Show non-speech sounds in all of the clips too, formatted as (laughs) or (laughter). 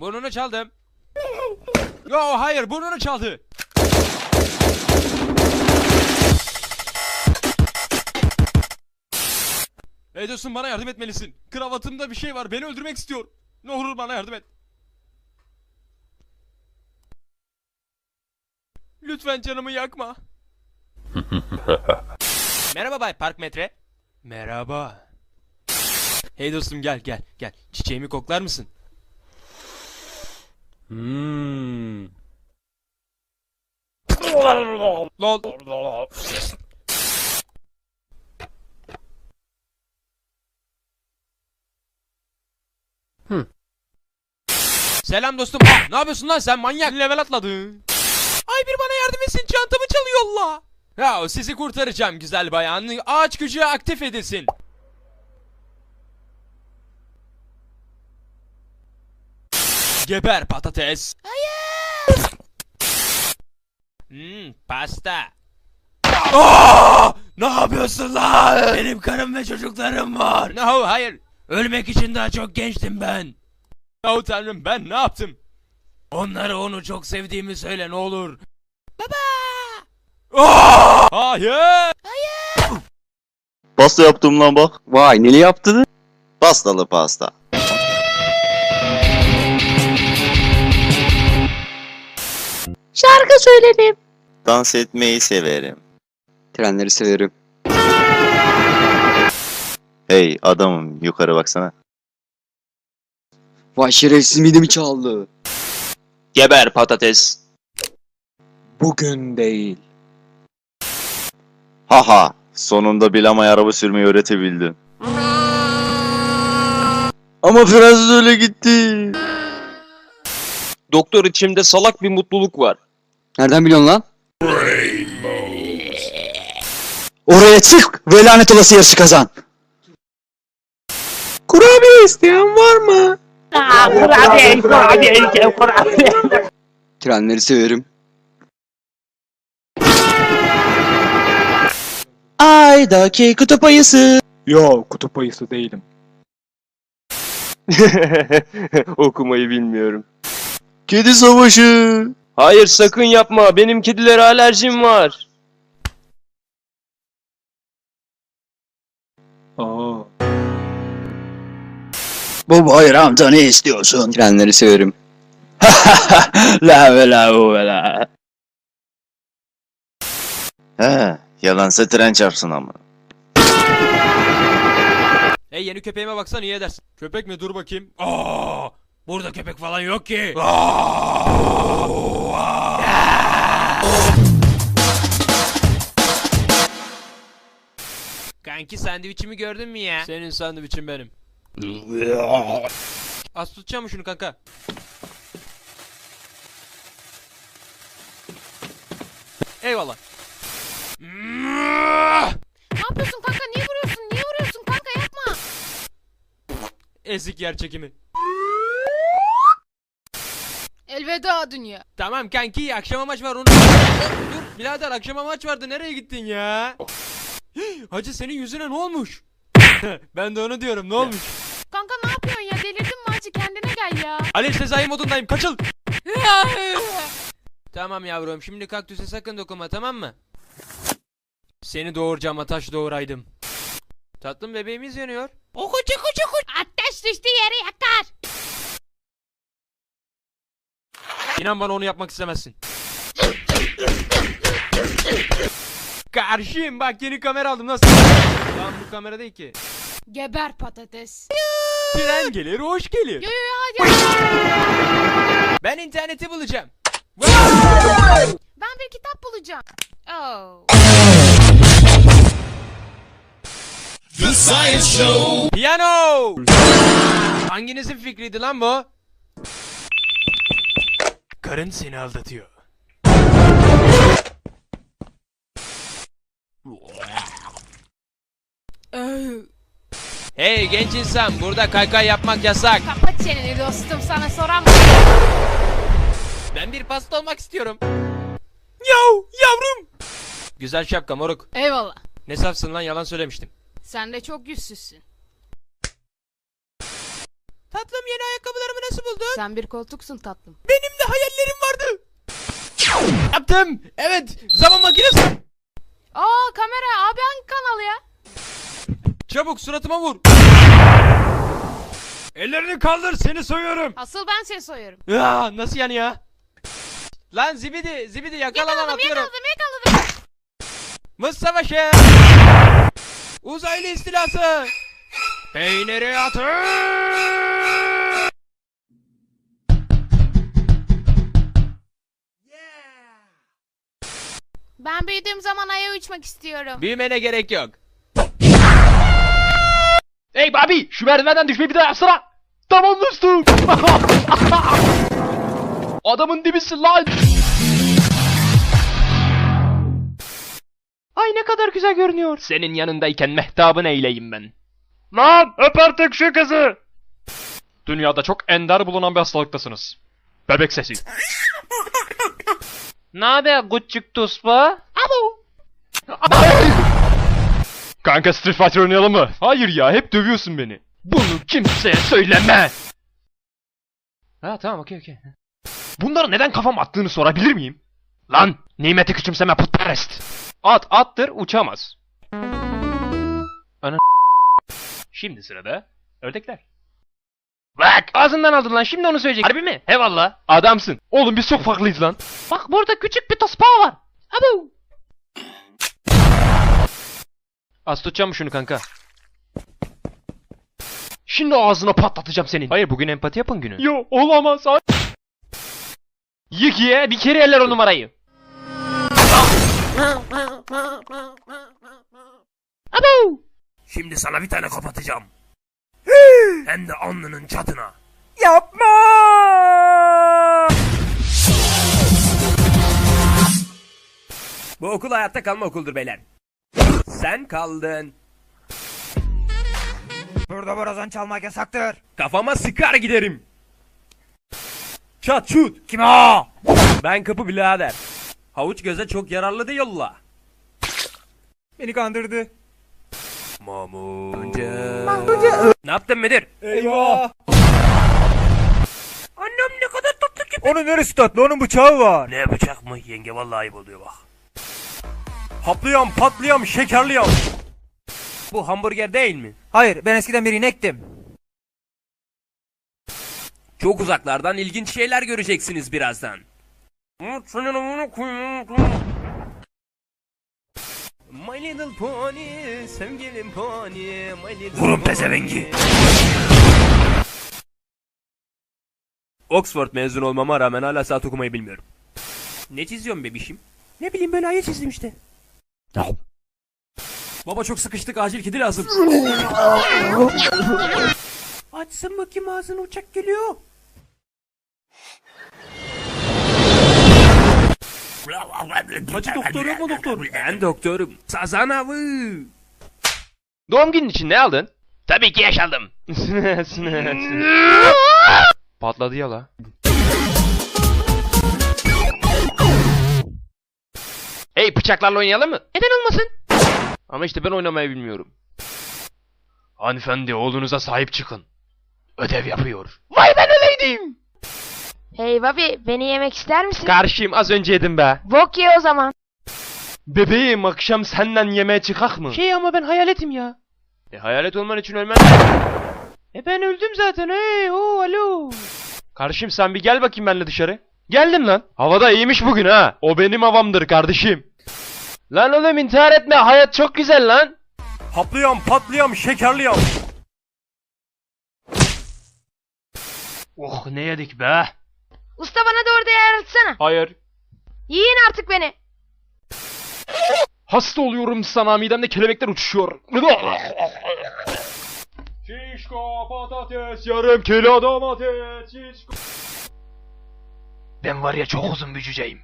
Burnunu çaldım. Yo hayır burnunu çaldı. Hey dostum bana yardım etmelisin. Kravatımda bir şey var beni öldürmek istiyor. Ne olur bana yardım et. Lütfen canımı yakma. (laughs) Merhaba Bay Park Metre. Merhaba. Hey dostum gel gel gel. Çiçeğimi koklar mısın? Hmm. Lol. Selam dostum. Ne yapıyorsun lan sen manyak? Level atladın. Ay bir bana yardım etsin çantamı çalıyor la. Ya sizi kurtaracağım güzel bayan. Ağaç gücü aktif edilsin. Geber patates. Hayır. Hmm, pasta. Aa! Ne yapıyorsun lan? Benim karım ve çocuklarım var. No, hayır. Ölmek için daha çok gençtim ben. Oh tanrım ben ne yaptım? Onlara onu çok sevdiğimi söyle ne olur. Baba! Hayır! Pasta yaptım lan bak. Vay neli yaptın? Pastalı pasta. Şarkı söyledim. Dans etmeyi severim. Trenleri severim. Hey adamım yukarı baksana. Vay şerefsiz midemi çaldı. Geber patates. Bugün değil. Haha sonunda Bilamay araba sürmeyi öğretebildim. Ama Fransız öyle gitti. Doktor içimde salak bir mutluluk var. Nereden biliyorsun lan? Oraya çık ve lanet olası yarışı kazan. Kurabiye isteyen var mı? Kurabiye, kurabiye, kurabiye. Trenleri severim. Aydaki kutup ayısı. Yo kutup ayısı değilim. (laughs) Okumayı bilmiyorum. Kedi savaşı. Hayır sakın yapma. Benim kedilere alerjim var. Aa. Bu bayramda ne istiyorsun? Trenleri severim. (laughs) la ve la u ve la. He yalansa tren çarpsın ama. Hey yeni köpeğime baksan iyi edersin. Köpek mi dur bakayım. Aa! Burada köpek falan yok ki. Kanki sandviçimi gördün mü ya? Senin sandviçin benim. Az tutacağım mı şunu kanka? Eyvallah. Ne yapıyorsun kanka? Niye vuruyorsun? Niye vuruyorsun kanka? Yapma. Ezik yer çekimi. Elveda dünya. Tamam kanki akşama maç var onu dur, birader akşama maç vardı nereye gittin ya? (gasps) Hacı senin yüzüne ne olmuş? (laughs) ben de onu diyorum ne olmuş? Kanka ne yapıyorsun ya? Delirdin mi acı? Kendine gel ya. Alev Sezai modundayım kaçıl. (laughs) tamam yavrum şimdi kaktüse sakın dokunma tamam mı? Seni doğuracağıma taş doğuraydım. Tatlım bebeğimiz yanıyor. Okucu kucu kucu. Ateş düştü yere İnan bana onu yapmak istemezsin. Karşıyım bak yeni kamera aldım nasıl? Lan bu kamera değil ki. Geber patates. Tren gelir hoş gelir. Yo yo yo hadi. Ben interneti bulacağım. Ben bir kitap bulacağım. Oh. Piyano! Hanginizin fikriydi lan bu? Karın seni aldatıyor. Hey genç insan burada kaykay yapmak yasak. Kapat çeneni dostum sana soran Ben bir pasta olmak istiyorum. Yav yavrum. Güzel şapka moruk. Eyvallah. Ne safsın lan yalan söylemiştim. Sen de çok yüzsüzsün. Tatlım yeni ayakkabılarımı nasıl buldun? Sen bir koltuksun tatlım. Benim de hayallerim vardı. Yaptım. Evet. Zaman makinesi. Aa kamera abi hangi kanal ya? Çabuk suratıma vur. Ellerini kaldır seni soyuyorum. Asıl ben seni soyuyorum. Ya nasıl yani ya? Lan zibidi zibidi yakala lan Yakaladım atıyorum. yakaladım yakaladım. Mız savaşı. Uzaylı istilası. Peyniri atın. Ben büyüdüğüm zaman aya uçmak istiyorum. Büyümene gerek yok. Hey Bobby şu merdivenden düşmeyi bir daha yapsana. Tamam dostum. (laughs) Adamın dibisin lan. Ay ne kadar güzel görünüyor. Senin yanındayken mehtabın eyleyim ben. Lan öp artık şu kızı. Dünyada çok ender bulunan bir hastalıktasınız. Bebek sesi. ne haber küçük tospa? Abo. Kanka Street Fighter oynayalım mı? Hayır ya hep dövüyorsun beni. Bunu kimseye söyleme. Ha tamam okey okey. Bunları neden kafam attığını sorabilir miyim? Lan nimeti küçümseme putperest. At attır uçamaz. Ana Şimdi sırada ördekler. Bak ağzından aldın lan şimdi onu söyleyecek. Harbi mi? He valla. Adamsın. Oğlum biz çok farklıyız lan. Bak burada küçük bir tospa var. Abu. Az tutacağım mı şunu kanka? Şimdi ağzına patlatacağım senin. Hayır bugün empati yapın günü. Yo olamaz. Yık ye bir kere eller o numarayı. Abo! Şimdi sana bir tane kapatacağım. Hem de alnının çatına. Yapma! Bu okul hayatta kalma okuldur beyler. Sen kaldın. Burada borazan çalmak yasaktır. Kafama sıkar giderim. Çat çut. Kim o? Ben kapı birader. Havuç göze çok yararlı değil yolla. Beni kandırdı. Mamunca. Ne yaptın müdür? Eyvah. Annem ne kadar tatlı ki. Onun neresi tatlı? Onun bıçağı var. Ne bıçak mı? Yenge vallahi ayıp oluyor bak. Haplıyorum, patlıyorum, şekerliyorum. Bu hamburger değil mi? Hayır, ben eskiden bir inektim. Çok uzaklardan ilginç şeyler göreceksiniz birazdan. My little pony, sevgilim pony, my little Vurun pezevengi. Oxford mezun olmama rağmen hala saat okumayı bilmiyorum. Ne çiziyorsun bebişim? Ne bileyim böyle ayı çizdim işte. Baba çok sıkıştık acil kedi lazım. (laughs) Açsın bakayım ağzını uçak geliyor. Hacı doktor yok mu doktor? Ben doktorum. Sazan avı. Doğum günün için ne aldın? Tabii ki yaş aldım. (laughs) Patladı ya la. Hey bıçaklarla oynayalım mı? Neden olmasın? Ama işte ben oynamayı bilmiyorum. Hanımefendi oğlunuza sahip çıkın. Ödev yapıyor. Vay ben öyleydim. Hey Bobby, beni yemek ister misin? Karşıyım az önce yedim be. Bok ye o zaman. Bebeğim akşam senden yemeğe çıkak mı? Şey ama ben hayaletim ya. E hayalet olman için ölmen E ben öldüm zaten hey o alo. Kardeşim sen bir gel bakayım benimle dışarı. Geldim lan. Havada iyiymiş bugün ha. O benim havamdır kardeşim. Lan oğlum intihar etme hayat çok güzel lan. Haplıyorum, patlıyorum, şekerliyorum. Oh ne yedik be. Usta bana da orada yer açsana. Hayır. Yiyin artık beni. Hasta oluyorum sana midemde kelebekler uçuşuyor. Şişko patates yarım kilo domates şişko. Ben var ya çok uzun bir cüceyim.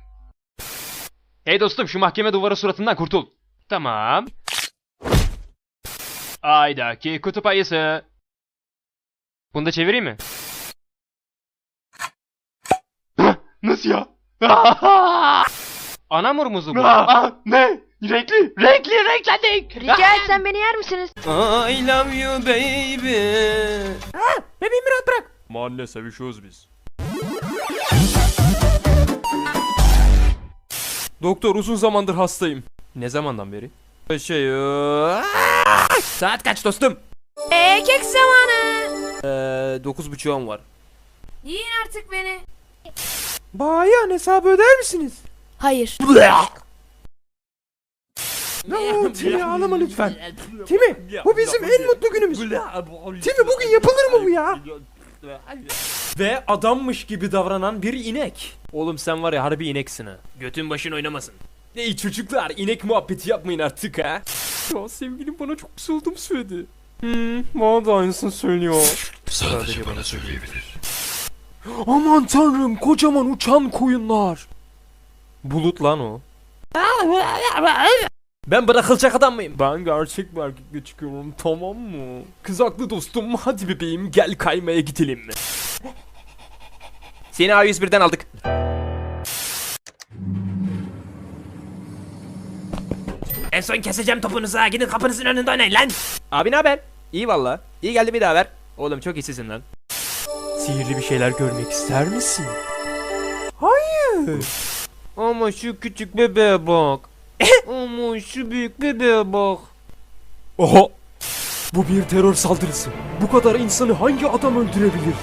Hey dostum şu mahkeme duvarı suratından kurtul. Tamam. Aydaki kutup ayısı. Bunu da çevireyim mi? Nasıl ya? (laughs) Anamur muzu bu? (laughs) ne? Renkli, renkli, renklendik. Rica (laughs) etsem beni yer misiniz? I love you baby. Bebeğimi rahat bırak. Mahalle sevişiyoruz biz. Doktor uzun zamandır hastayım. Ne zamandan beri? Şey... Saat kaç dostum? Eee kek zamanı. Eee dokuz buçuğum var. Yiyin artık beni. Bayan hesabı öder misiniz? Hayır. No, Timi ağlama lütfen. Timi, bu bizim en mutlu günümüz. Timi bugün yapılır mı bu ya? Ve adammış gibi davranan bir inek. Oğlum sen var ya harbi ineksin ha. Götün başın oynamasın. Ey çocuklar inek muhabbeti yapmayın artık ha. Ya sevgilim bana çok olduğumu söyledi. Hmm, bana da aynısını söylüyor. Sadece bana söyleyebilir. Aman tanrım kocaman uçan koyunlar. Bulut lan o. Ben bırakılacak adam mıyım? Ben gerçek bir erkekle çıkıyorum tamam mı? Kız haklı dostum hadi bebeğim gel kaymaya gidelim. Seni A101'den aldık. En son keseceğim topunuzu ha gidin kapınızın önünde oynayın lan. Abi ne haber? İyi valla. İyi geldi bir daha ver. Oğlum çok iyisin lan. Sihirli bir şeyler görmek ister misin? Hayır. Ama şu küçük bebeğe bak. (laughs) Ama şu büyük bebeğe bak. Oha! Bu bir terör saldırısı. Bu kadar insanı hangi adam öldürebilir?